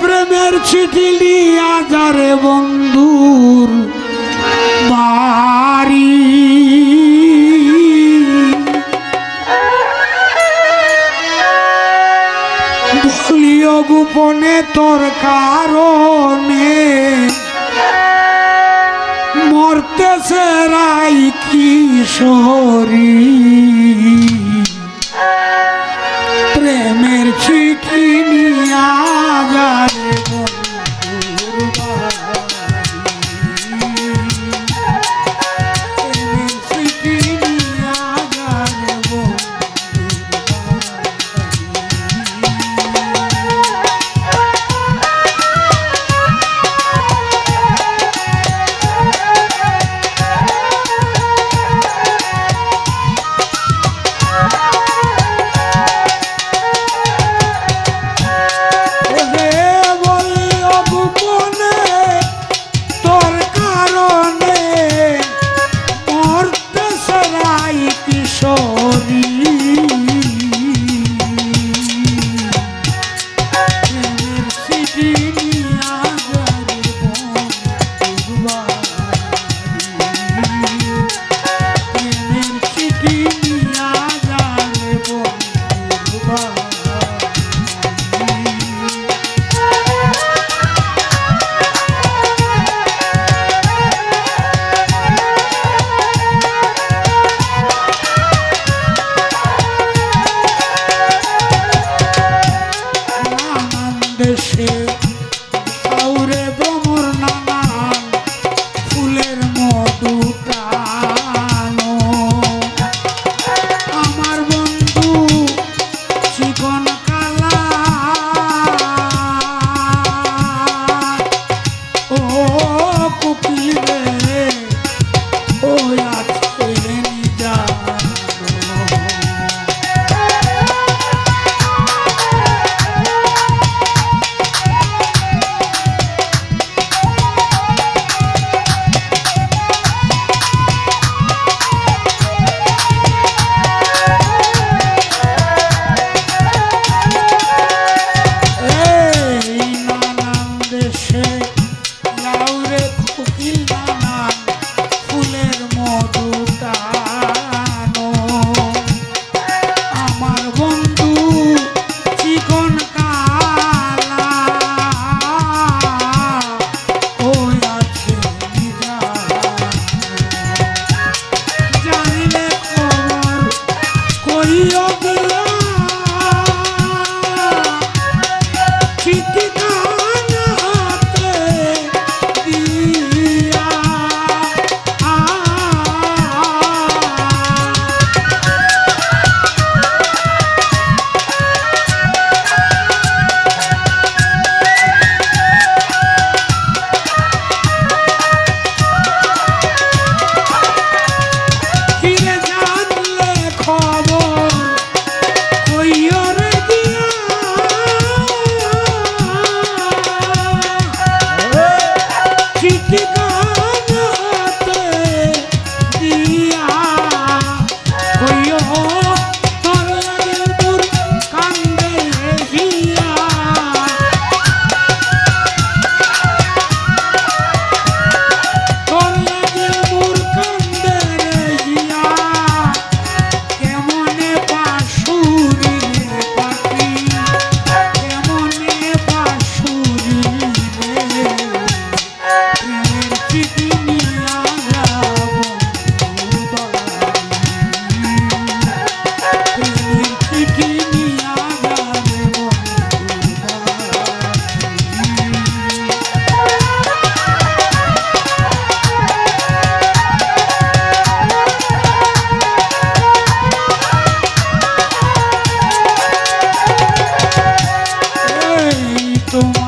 প্রেমের চিঠি লিয়া যারে বন্ধুর বাড়ি। বলিও গোপনে তোর কারণে মরতেছে রাই কিশোরী। tú.